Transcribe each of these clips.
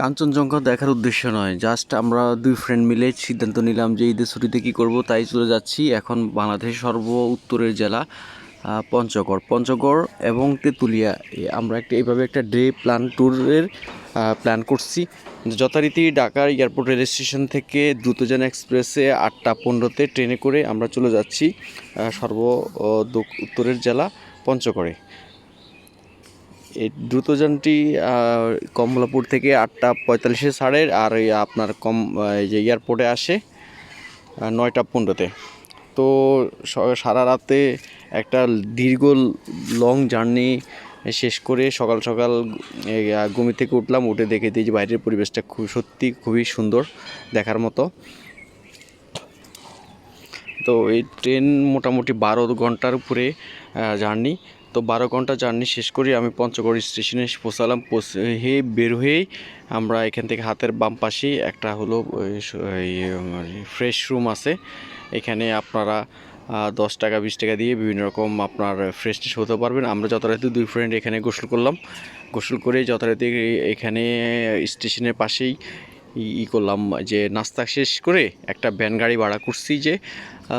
কাঞ্চনজঙ্ঘা দেখার উদ্দেশ্য নয় জাস্ট আমরা দুই ফ্রেন্ড মিলে সিদ্ধান্ত নিলাম যে ঈদের ছুটিতে কী করব, তাই চলে যাচ্ছি এখন বাংলাদেশের সর্ব উত্তরের জেলা পঞ্চগড়। পঞ্চগড় এবং তেঁতুলিয়া আমরা একটা, এইভাবে একটা ডে প্ল্যান ট্যুরের প্ল্যান করছি। যথারীতি ঢাকার এয়ারপোর্ট রেল স্টেশন থেকে দ্রুতযান এক্সপ্রেসে আটটা পনেরোতে ট্রেনে করে আমরা চলে যাচ্ছি সর্ব উত্তরের জেলা, পঞ্চগড়ে। এই দ্রুতযানটি কমলাপুর থেকে আটটা পঁয়তাল্লিশে ছাড়ের আর আপনার কম এই যে এয়ারপোর্টে আসে নয়টা পনেরোতে। তো সারা রাতে একটা দীর্ঘ লং জার্নি শেষ করে সকাল সকাল ঘুমি থেকে উঠলাম, উঠে দেখে দিই যে বাইরের পরিবেশটা খুব সত্যি খুবই সুন্দর দেখার মতো। তো এই ট্রেন মোটামুটি বারো ঘণ্টার উপরে জার্নি। তো বারো ঘণ্টা জার্নি শেষ করে, আমি পঞ্চগড় স্টেশনে পৌঁছালাম পৌঁছে বের হয়েই আমরা এখান থেকে হাতের বাম পাশেই একটা হলো ফ্রেশ রুম আছে। এখানে আপনারা দশ টাকা, বিশ টাকা দিয়ে বিভিন্ন রকম আপনার ফ্রেশনেস হতে পারবেন। আমরা যথারীতি দুই ফ্রেন্ড এখানে গোসল করলাম। গোসল করে যথারীতি এখানে স্টেশনের পাশেই ই- করলাম যে নাস্তা শেষ করে একটা ভ্যান গাড়ি ভাড়া করছি যে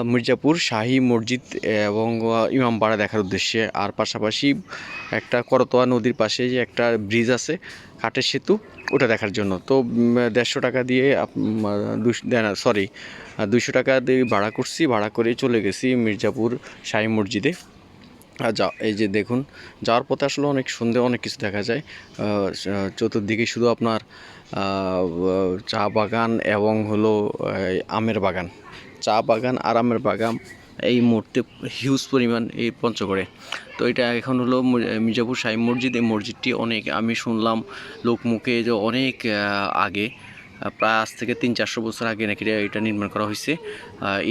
মির্জাপুর শাহী মসজিদ এবং আহ, ইমামবাড়া দেখার উদ্দেশ্যে। আর পাশাপাশি একটা করতোয়া নদীর পাশে যে একটা ব্রিজ আছে কাঠের সেতু ওটা দেখার জন্য। তো দেড়শো টাকা দিয়ে সরি দুইশো টাকা দিয়ে ভাড়া করছি। ভাড়া করে চলে গেছি মির্জাপুর শাহী মসজিদে। যা, এই যে দেখুন, যাওয়ার পথে আসলে অনেক সুন্দর অনেক কিছু দেখা যায়। চতুর্দিকে শুধু আপনার চা বাগান এবং হলো আমের বাগান। চা বাগান আর আমের বাগান এই মুহূর্তে হিউজ পরিমাণ এই পঞ্চগড়ে। তো এটা এখন হলো মির্জাপুর সাই মসজিদ, এই মসজিদটি অনেক, আমি শুনলাম লোকমুখে যে অনেক আগে প্রায় আজ থেকে তিন চারশো বছর আগে নাকি এটা নির্মাণ করা হয়েছে।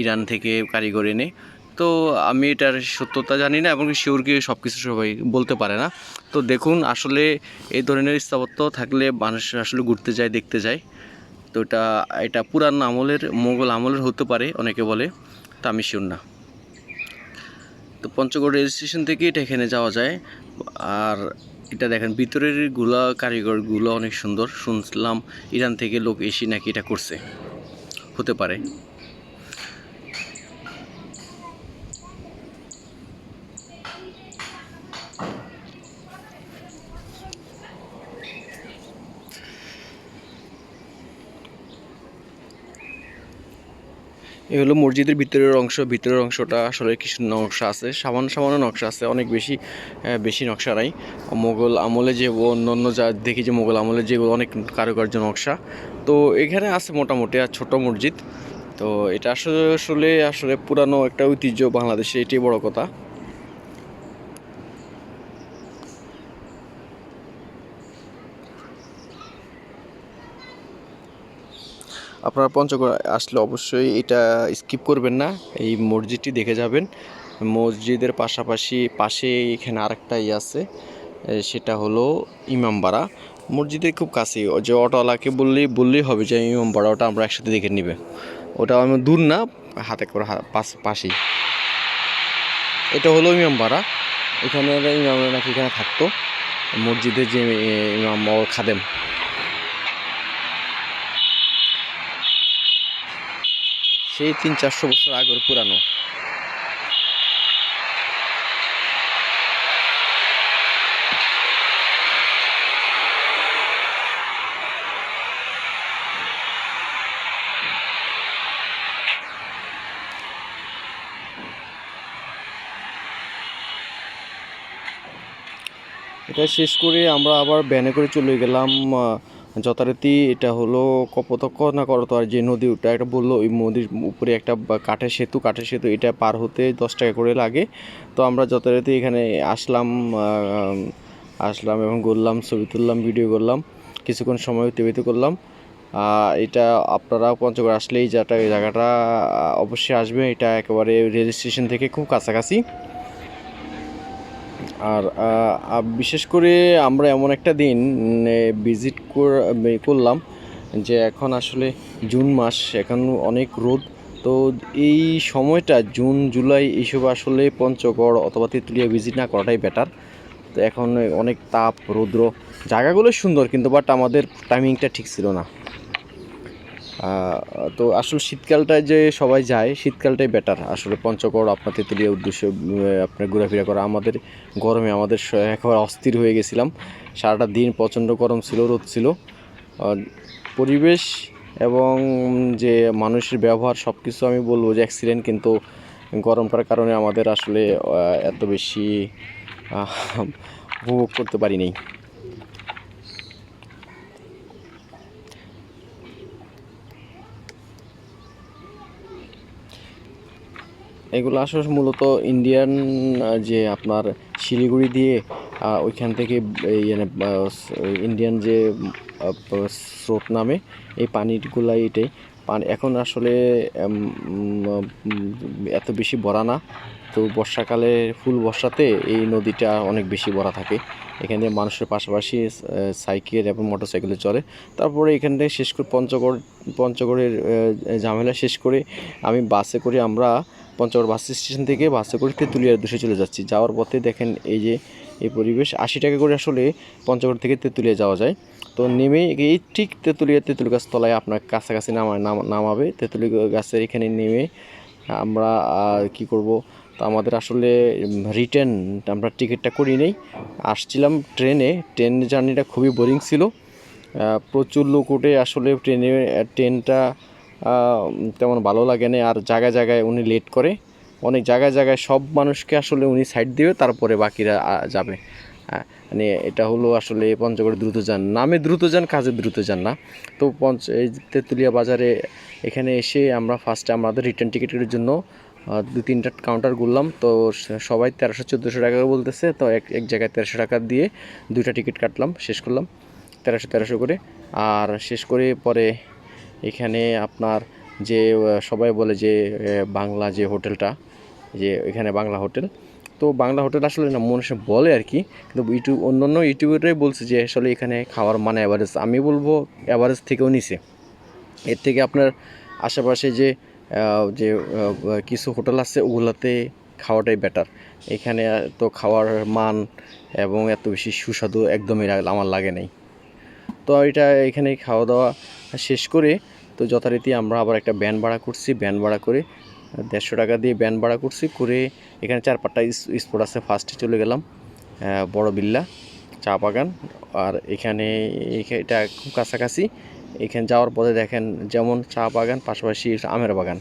ইরান থেকে কারিগর এনে তো আমি এটার সত্যতা জানি না এবং শিওরকে সব কিছু সবাই বলতে পারে না। তো দেখুন, আসলে এই ধরনের স্থাপত্য থাকলে মানুষ আসলে ঘুরতে যায়, দেখতে যায়। তো এটা এটা পুরান আমলের, মোগল আমলের হতে পারে, অনেকে বলে, তা আমি শিওর না। তো পঞ্চগড় রেল স্টেশন থেকে এটা এখানে যাওয়া যায়। আর এটা দেখেন, ভিতরেরগুলা কারিগরগুলো অনেক সুন্দর। শুনলাম ইরান থেকে লোক এসে নাকি এটা করছে। হতে পারে। এই হলো মসজিদের ভিতরের অংশ। ভিতরের অংশটা আসলে কিছু নকশা আছে। সামান্য সামান্য নকশা আছে, অনেক বেশি বেশি নকশা নাই। মোগল আমলে যে অন্য অন্য যা দেখি যে মোগল আমলে যেগুলো অনেক কারুকার্য নকশা। তো এখানে আছে মোটামুটি আর ছোট মসজিদ। তো এটা আসলে আসলে আসলে পুরানো একটা ঐতিহ্য বাংলাদেশে, এটাই বড় কথা। আপনারা পঞ্চগড় আসলে অবশ্যই এটা স্কিপ করবেন না। এই মসজিদটি দেখে যাবেন। মসজিদের পাশাপাশি পাশে এখানে আরেকটা ইয়ে আছে সেটা হলো ইমামবাড়া। মসজিদের খুব কাছেই যে অটোওয়ালাকে বললেই বললেই হবে যে ইমামবাড়া, ওটা আমরা একসাথে দেখে নিবে। ওটা আমি দূর না, হাতে করে পাশেই। এটা হলো ইমামবাড়া। এখানে ইমামরা নাকি এখানে থাকতো। মসজিদে যে ইমাম খাদেম। সেই তিন চারশো বছর আগের পুরানো। এটা শেষ করে আমরা আবার ভ্যানে করে চলে গেলাম যথারীতি এটা হলো কপোতক্ষ না করতোয়ার যে নদী, ওটা একটা বলল, ওই নদীর উপরে একটা কাঠের সেতু কাঠের সেতু, এটা পার হতে দশ টাকা করে লাগে। তো আমরা যথারীতি এখানে আসলাম আসলাম এবং ঘুরলাম, ছবি তুললাম ভিডিও করলাম, কিছুক্ষণ সময় অতিবাহিত করলাম। এটা আপনারা পঞ্চগড় আসলে এই জায়গাটা এই জায়গাটা অবশ্যই আসবে এটা একেবারে রেল স্টেশন থেকে খুব কাছাকাছি। আর বিশেষ করে আমরা এমন একটা দিন ভিজিট করলাম যে এখন আসলে জুন মাস, এখন অনেক রোদ। তো এই সময়টা জুন, জুলাই এইসব আসলে পঞ্চগড় অথবা তেঁতুলিয়া ভিজিট না করাটাই বেটার তো এখন অনেক তাপ, রৌদ্র, জায়গাগুলো সুন্দর কিন্তু বাট আমাদের টাইমিংটা ঠিক ছিল না। তো আসলে শীতকালটায় যে সবাই যায়, শীতকালটাই বেটার আসলে পঞ্চগড় আপনার তেঁতুলিয়া উদ্দেশ্যে আপনার ঘোরাফেরা করা। আমাদের গরমে আমাদের একেবারে অস্থির হয়ে গেছিলাম। সারাটা দিন প্রচণ্ড গরম ছিল, রোদ ছিল। পরিবেশ এবং যে মানুষের ব্যবহার সব কিছু আমি বলব যে অ্যাক্সিডেন্ট কিন্তু গরমটার কারণে আমাদের আসলে এত বেশি উপভোগ করতে পারি নাই। এগুলো আসলে মূলত ইন্ডিয়ান যে আপনার শিলিগুড়ি দিয়ে ওইখান থেকে এই মানে, ইন্ডিয়ান যে স্রোত নামে এই পানিগুলাই এটাই। পানি এখন আসলে এত বেশি ভরা না। তো বর্ষাকালে ফুল বর্ষাতে এই নদীটা অনেক বেশি ভরা থাকে। এখানে মানুষের পাশাপাশি সাইকেল এবং মোটর সাইকেলে চলে তারপরে এখান থেকে শেষ করে পঞ্চগড় পঞ্চগড়ের ঝামেলা শেষ করে আমি বাসে করে আমরা পঞ্চগড় বাস স্টেশন থেকে বাসে করে তেঁতুলিয়ার দেশে চলে যাচ্ছি। যাওয়ার পথে দেখেন এই যে, এই পরিবেশ, আশি টাকা করে আসলে পঞ্চগড় থেকে তেঁতুলিয়া যাওয়া যায়। তো নেমে এই ঠিক তেঁতুলিয়া তেঁতুল গাছ তলায় আপনার কাছাকাছি নামা, নাম- নামাবে। তেঁতুলি গাছের এখানে নেমে আমরা কি করব? তো আমাদের আসলে রিটার্ন আমরা টিকিটটা করি নেই। আসছিলাম ট্রেনে। ট্রেন জার্নিটা খুবই বোরিং ছিল। প্রচুর লোক উঠে আসলে ট্রেনে, ট্রেনটা তেমন ভালো লাগে না। আর জায়গায় জায়গায় উনি লেট করে। অনেক জায়গায় জায়গায় সব মানুষকে আসলে উনি সাইড দিবে, তারপরে বাকিরা যাবে। হ্যাঁ মানে এটা হলো আসলে পঞ্চগড় দ্রুতযান। নামে দ্রুতযান, কাজে দ্রুত যান না। তো পঞ্চ এই তেঁতুলিয়া বাজারে এখানে এসে আমরা ফার্স্টে আমাদের রিটার্ন টিকিটের জন্য দু তিনটা কাউন্টার ঘুরলাম। তো সবাই তেরোশো, চোদ্দোশো টাকা বলতেছে। তো এক এক জায়গায় তেরোশো টাকা দিয়ে দুইটা টিকিট কাটলাম, শেষ করলাম। তেরোশো তেরোশো করে। আর শেষ করে পরে এখানে আপনার যে সবাই বলে যে বাংলা যে হোটেলটা, যে এখানে বাংলা হোটেল। তো বাংলা হোটেল আসলে না মানুষে বলে আর কি। কিন্তু ইউটিউব অন্য অন্য ইউটিউবাররাই বলছে যে, আসলে এখানে খাওয়ার মানে অ্যাভারেজ আমি বলব অ্যাভারেজ থেকেও নিছে এর থেকে আপনার আশেপাশে যে যে কিছু হোটেল আছে, ওগুলোতে খাওয়াটাই বেটার এখানে তো খাওয়ার মান এবং এত বেশি সুস্বাদু একদমই আমার লাগে নাই। তো এটা এখানে খাওয়া দাওয়া শেষ করে তো যথারীতি আমরা আবার একটা ব্যান ভাড়া করছি, ব্যান ভাড়া করে দেড়শো টাকা দিয়ে ব্যান ভাড়া করছি, করে এখানে চার পাঁচটা স্পট আছে ফার্স্টে চলে গেলাম বড় বিল্লা, চা বাগান, আর এখানে এখা- এটা খুব কাছাকাছি, এখানে যাওয়ার পথে দেখেন যেমন চা বাগান, পাশাপাশি আমের বাগান।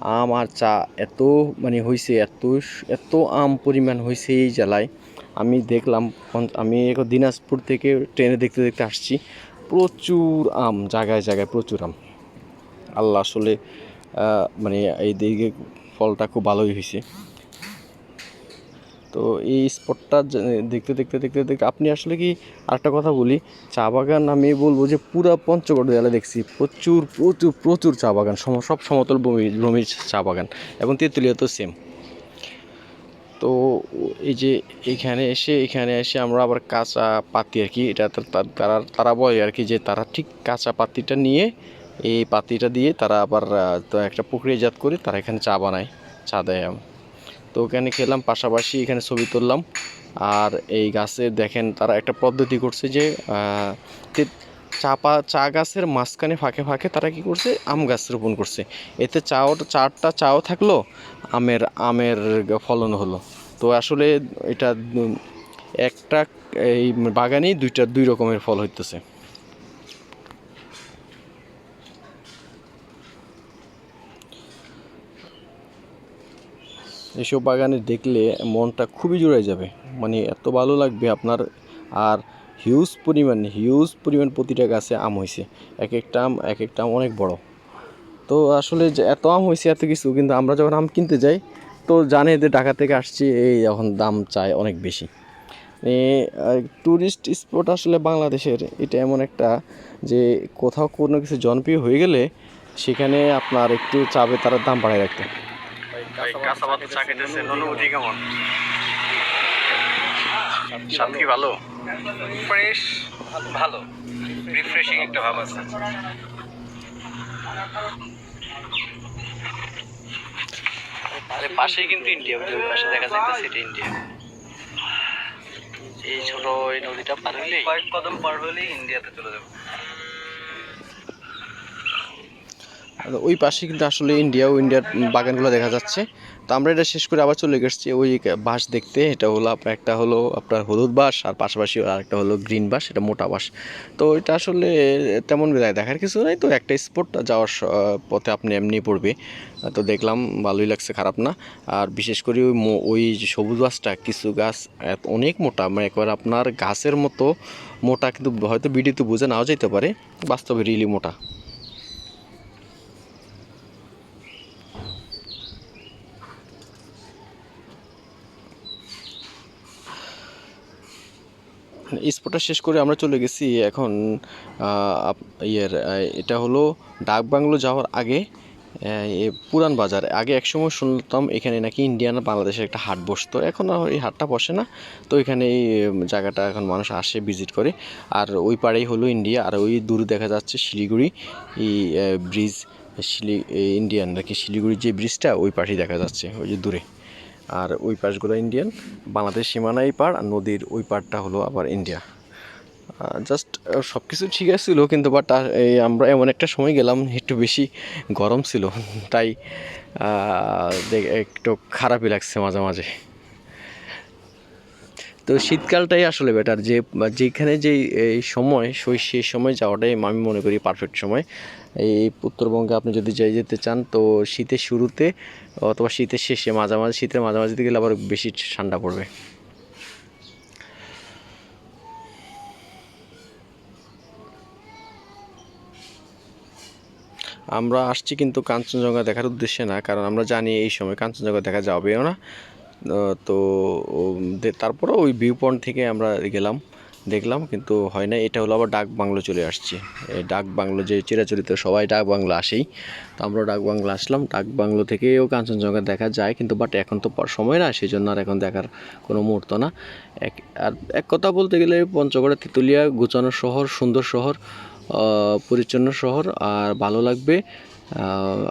আম আর চা এত মানে হয়েছে এত এত আম পরিমাণ হয়েছে এই জেলায়, আমি দেখলাম আমি দিনাজপুর থেকে ট্রেনে দেখতে দেখতে আসছি, প্রচুর আম, জায়গায় জায়গায় প্রচুর আম। আল্লাহ আসলে মানে এই দিকে ফলটা খুব ভালোই হয়েছে। তো এই স্পটটা দেখতে দেখতে দেখতে দেখতে আপনি আসলে কি আরেকটা কথা বলি? চা বাগান আমি বলব যে পুরা পঞ্চগড় জেলা দেখছি। প্রচুর প্রচুর প্রচুর চা বাগান সব সমতল ভূমি ভূমির চা বাগান এবং তেঁতুলিয়া তো সেম তো এই যে এখানে এসে এখানে এসে আমরা আবার কাঁচা পাতি আর কি, এটা তারা তারা বলে আর কি যে তারা ঠিক কাঁচা পাতিটা নিয়ে এই পাতিটা দিয়ে তারা আবার একটা প্রক্রিয়াজাত করে তারা এখানে চা বানায় চা দেয়। তো ওখানে খেলাম পাশাপাশি এখানে ছবি তুললাম। আর এই গাছে দেখেন তারা একটা পদ্ধতি করছে যে আহ, তে- চা পা চা গাছের মাঝখানে ফাঁকে ফাঁকে তারা কি করছে? আম গাছ রোপণ করছে। এতে চাও চারটা চাও থাকল আমের আমের ফলন হলো। তো আসলে এটা একটা এই বাগানেই দুইটা দুই রকমের ফল হইতেছে। এসব বাগানে দেখলে মনটা খুবই জুড়ে যাবে। মানে এত ভালো লাগবে আপনার। আর হিউজ পরিমাণ হিউজ পরিমাণ প্রতিটা গাছে আম হয়েছে এক একটা আম এক একটা আম অনেক বড়। তো আসলে যে এত আম হয়েছে এত কিছু, কিন্তু আমরা যখন আম কিনতে যাই, তো জানে যে ঢাকা থেকে আসছি, এই এখন দাম চায় অনেক বেশি। ট্যুরিস্ট স্পট আসলে বাংলাদেশের, এটা এমন একটা যে কোথাও কোনো কিছু জনপ্রিয় হয়ে গেলে, সেখানে আপনার একটু চাবে তারা দাম বাড়ায় রাখতে। স্বাদ কি ভালো। ফ্রেশ ভালো। রিফ্রেশিং একটা ভাব আছে। আরে পাশেই কিন্তু ইন্ডিয়া ওই পাশে দেখা যাইতেছে এটা ইন্ডিয়া এই ছোট এই নদীটা পার হইলেই কয়েক কদম পার হলেই ইন্ডিয়াতে চলে যাব আর ওই পাশে কিন্তু আসলে ইন্ডিয়া ও ইন্ডিয়ার বাগানগুলো দেখা যাচ্ছে। তো আমরা এটা শেষ করে আবার চলে গেছি ওই বাঁশ দেখতে। এটা হলো আপনার একটা হলো আপনার হলুদ বাঁশ আর পাশাপাশি আরেকটা হলো গ্রিন বাঁশ, এটা মোটা বাঁশ। তো এটা আসলে তেমন দেখার কিছু নাই তো, একটা স্পট যাওয়ার পথে আপনি এমনি পড়বে। তো দেখলাম ভালোই লাগছে, খারাপ না। আর বিশেষ করে ওই ওই সবুজ গাছটা কিছু গাছ অনেক মোটা মানে একবার আপনার গাছের মতো মোটা কিন্তু হয়তো ভিডিওতে বোঝা নাও যেতে পারে, বাস্তবে রিয়েলি মোটা। স্পটটা শেষ করে আমরা চলে গেছি এখন ইয়ের এটা হলো ডাক বাংলো যাওয়ার আগে পুরান বাজার। আগে একসময় শুনতাম এখানে নাকি ইন্ডিয়ান বাংলাদেশের একটা হাট বসতো, এখন আর এই হাটটা বসে না। তো এখানে এই জায়গাটা এখন মানুষ আসে, ভিজিট করে। আর ওই পাড়েই হলো ইন্ডিয়া, আর ওই দূরে দেখা যাচ্ছে শিলিগুড়ি এই ব্রিজ, শিলি ইন্ডিয়ান নাকি শিলিগুড়ির যে ব্রিজটা, ওই পাশেই দেখা যাচ্ছে, ওই যে দূরে। আর ওই পাশগুলো ইন্ডিয়ান। বাংলাদেশ সীমানা এই পার আর নদীর ওই পারটা হলো আবার ইন্ডিয়া। জাস্ট সব কিছু ঠিক আছিল, কিন্তু বাট এই আমরা এমন একটা সময় গেলাম, একটু বেশি গরম ছিল। তাই একটু খারাপই লাগছে মাঝে মাঝে। তো শীতকালটাই আসলে বেটার যে, যেখানে যে এই সময়, সেই সময় যাওয়াটাই আমি মনে করি পারফেক্ট সময়। এই উত্তরবঙ্গে আপনি যদি যাই যেতে চান, তো শীতের শুরুতে অথবা শীতের শেষে মাঝামাঝি, শীতের মাঝামাঝিতে গেলে আবার বেশি ঠান্ডা পড়বে। আমরা আসছি কিন্তু কাঞ্চনজঙ্ঘা দেখার উদ্দেশ্যে না, কারণ আমরা জানি এই সময় কাঞ্চনজঙ্ঘা দেখা যাবেও না। তো তারপরে ওই ভিউ পয়েন্ট থেকে আমরা গেলাম। দেখলাম, কিন্তু হয় না এটা হলো আবার ডাক বাংলো চলে আসছে। এই ডাক বাংলো যে চিরাচরিত, সবাই ডাক বাংলো আসেই। তো আমরা ডাক বাংলো আসলাম। ডাক বাংলো থেকেও কাঞ্চনজঙ্ঘা দেখা যায়, কিন্তু বাট এখন তো সময় না সেই জন্য আর এখন দেখার কোনো মুহূর্ত না। এক আর এক কথা বলতে গেলে পঞ্চগড়ের তেঁতুলিয়া গুচানো শহর, সুন্দর শহর পরিচ্ছন্ন শহর, আর ভালো লাগবে।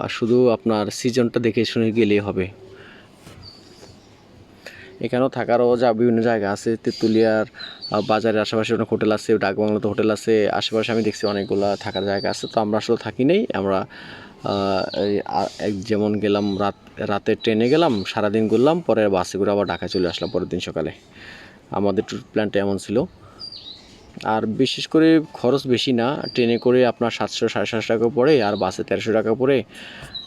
আর শুধু আপনার সিজনটা দেখে শুনে গেলেই হবে। এখানেও থাকারও যা বিভিন্ন জায়গা আছে, তেঁতুলিয়ার বাজারের আশেপাশে অনেক হোটেল আছে, ডাকবাংলাতে হোটেল আছে, আশেপাশে আমি দেখছি অনেকগুলো থাকার জায়গা আছে। তো আমরা আসলে থাকি নেই, আমরা যেমন গেলাম রাত রাতে ট্রেনে গেলাম, সারাদিন ঘুরলাম পরে বাসে করে আবার ঢাকা চলে আসলাম পরের দিন সকালে। আমাদের ট্যুর প্ল্যানটা এমন ছিল। আর বিশেষ করে খরচ বেশি না, ট্রেনে করে আপনার সাতশো, সাড়ে সাতশো টাকা পড়ে আর বাসে তেরোশো টাকা পড়ে।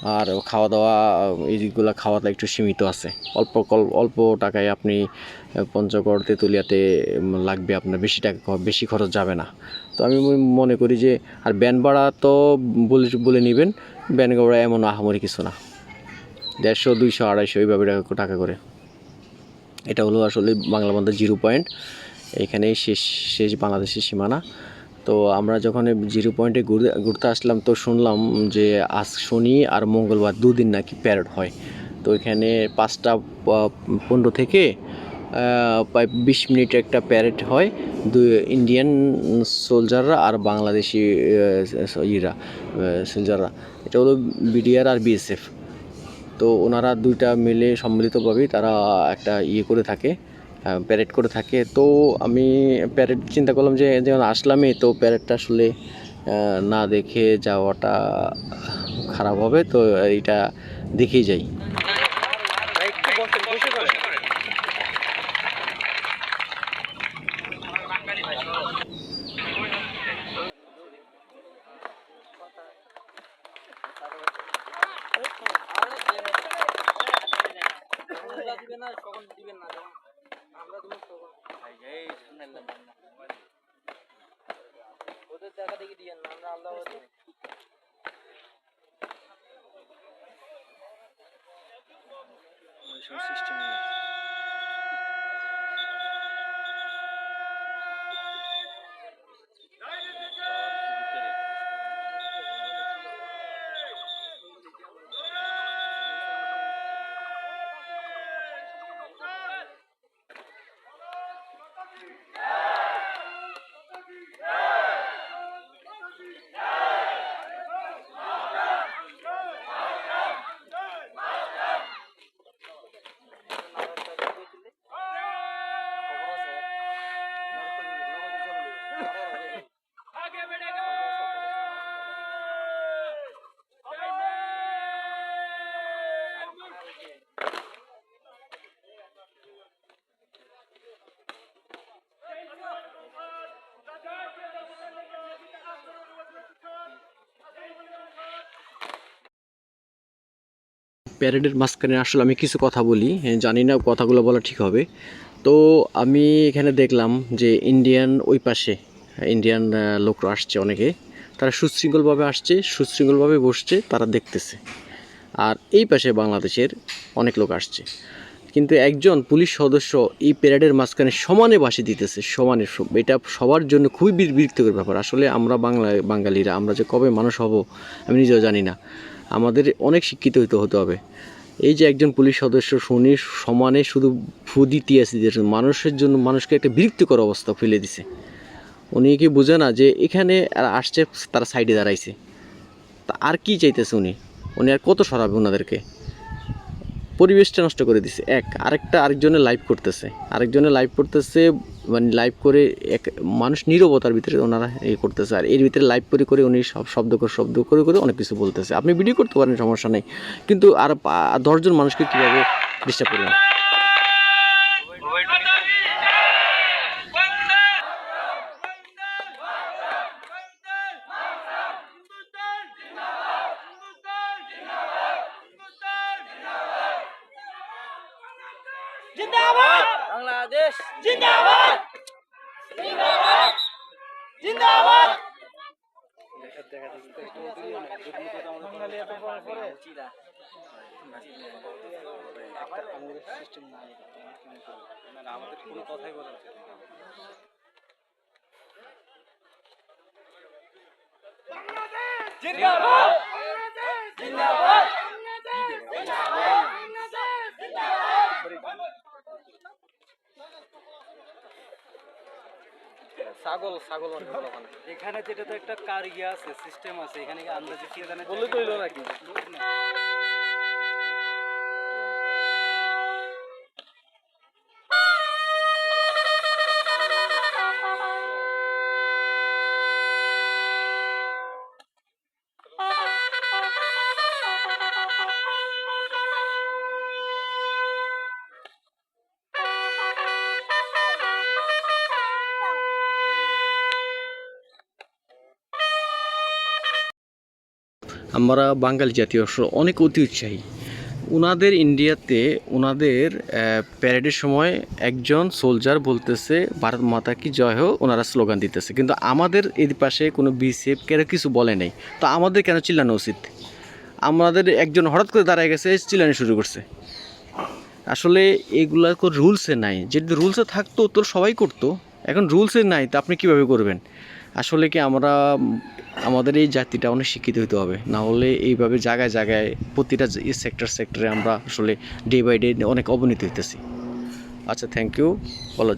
আর খাওয়া দাওয়া এইগুলো খাওয়াটা একটু সীমিত আছে। অল্প অল্প টাকায় আপনি পঞ্চগড়, তেঁতুলিয়াতে লাগবে আপনার বেশি টাকা বেশি খরচ যাবে না। তো আমি মনে করি যে, আর ব্যান ভাড়া তো বলে বলে নেবেন, ব্যান ভাড়া এমন আহামরি কিছু না। দেড়শো, দুইশো, আড়াইশো, এইভাবে টাকা- করে। এটা হলো আসলে বাংলা বন্ধের জিরো পয়েন্ট। এখানেই শেষ শেষ বাংলাদেশের সীমানা। তো আমরা যখন জিরো পয়েন্টে ঘুরে ঘুরতে আসলাম, তো শুনলাম যে আজ শনি আর মঙ্গলবার দুদিন নাকি প্যারেড হয়। তো এখানে পাঁচটা পনেরো থেকে প্রায় বিশ মিনিট একটা প্যারেড হয় দুই ইন্ডিয়ান সোলজাররা আর বাংলাদেশি ইরা সোলজাররা। এটা হলো বিডিআর আর বিএসএফ। তো ওনারা দুইটা মিলে সম্মিলিতভাবেই তারা একটা ইয়ে করে থাকে। প্যারেড করে থাকে। তো আমি প্যারেড চিন্তা করলাম যে যেমন আসলামই, তো প্যারেডটা আসলে না দেখে যাওয়াটা খারাপ হবে, তো এইটা দেখেই যাই। প্যারেডের মাঝখানে আসলে আমি কিছু কথা বলি। হ্যাঁ, জানি না কথাগুলো বলা ঠিক হবে। তো আমি এখানে দেখলাম যে ইন্ডিয়ান ওই পাশে ইন্ডিয়ান লোকরা আসছে অনেকে। তারা সুশৃঙ্খলভাবে আসছে সুশৃঙ্খলভাবে বসছে তারা দেখতেছে। আর এই পাশে বাংলাদেশের অনেক লোক আসছে। কিন্তু একজন পুলিশ সদস্য এই প্যারেডের মাঝখানে সমানে বাসি দিতেছে সমানে এটা সবার জন্য খুবই বিরক্তিকর ব্যাপার। আসলে আমরা বাংলা বাঙালিরা আমরা যে কবে মানুষ হব আমি নিজেও জানি না। আমাদের অনেক শিক্ষিত হতে হতে হবে। এই যে একজন পুলিশ সদস্য শুনি, সমানে শুধু ফু দিতে আসি মানুষের জন্য মানুষকে একটা বিরক্তিকর অবস্থা ফেলে দিছে। উনি কি বুঝে না যে এখানে আর আসছে, তারা সাইডে দাঁড়াইছে। তা আর কি চাইতেছে উনি? উনি আর কত সরাবে ওনাদেরকে পরিবেশটা নষ্ট করে দিছে। এক, আরেকটা আরেকজনে লাইভ করতেছে। আরেকজনে লাইভ করতেছে মানে লাইভ করে এক মানুষ নিরবতার ভিতরে ওনারা ইয়ে করতেছে। আর এর ভিতরে লাইভ করে করে উনি সব শব্দ করে শব্দ করে করে অনেক কিছু বলতেছে। আপনি ভিডিও করতে পারেন, সমস্যা নেই। কিন্তু আর দশজন মানুষকে কীভাবে ডিস্টার্ব করবেন? জিন্দাবাদ! আমাদের কোনো কথাই বলা উচিত না। জিন্দাবাদ! জিন্দাবাদ ছাগল ছাগল অনেক ভালো ওখানে। এখানে যেটা তো একটা কার ইয়ে আছে সিস্টেম আছে এখানে আন্দাজে কি জানে বলে কইল নাকি আমরা বাঙালি জাতীয় অনেক অতি উৎসাহী। ওনাদের ইন্ডিয়াতে ওনাদের প্যারেডের সময় একজন সোলজার বলতেছে, ভারত মাতা কি জয় হোক ওনারা স্লোগান দিতেছে। কিন্তু আমাদের এর পাশে কোনো বিসিএফ কেন কিছু বলে নাই? তো আমাদের কেন চিল্লানো উচিত? আমাদের একজন হঠাৎ করে দাঁড়ায় গেছে চিল্লানো শুরু করছে। আসলে এগুলা রুলসে নাই। যদি রুলসে থাকতো তো সবাই করতো। এখন রুলসে নাই, তা আপনি কীভাবে করবেন? আসলে কি আমরা, আমাদের এই জাতিটা অনেক শিক্ষিত হতে হবে। না হলে এইভাবে জায়গায় জায়গায় প্রতিটা সেক্টর সেক্টরে আমরা আসলে ডে বাই ডে অনেক অবনতি হইতেছি। আচ্ছা থ্যাংক ইউ বলো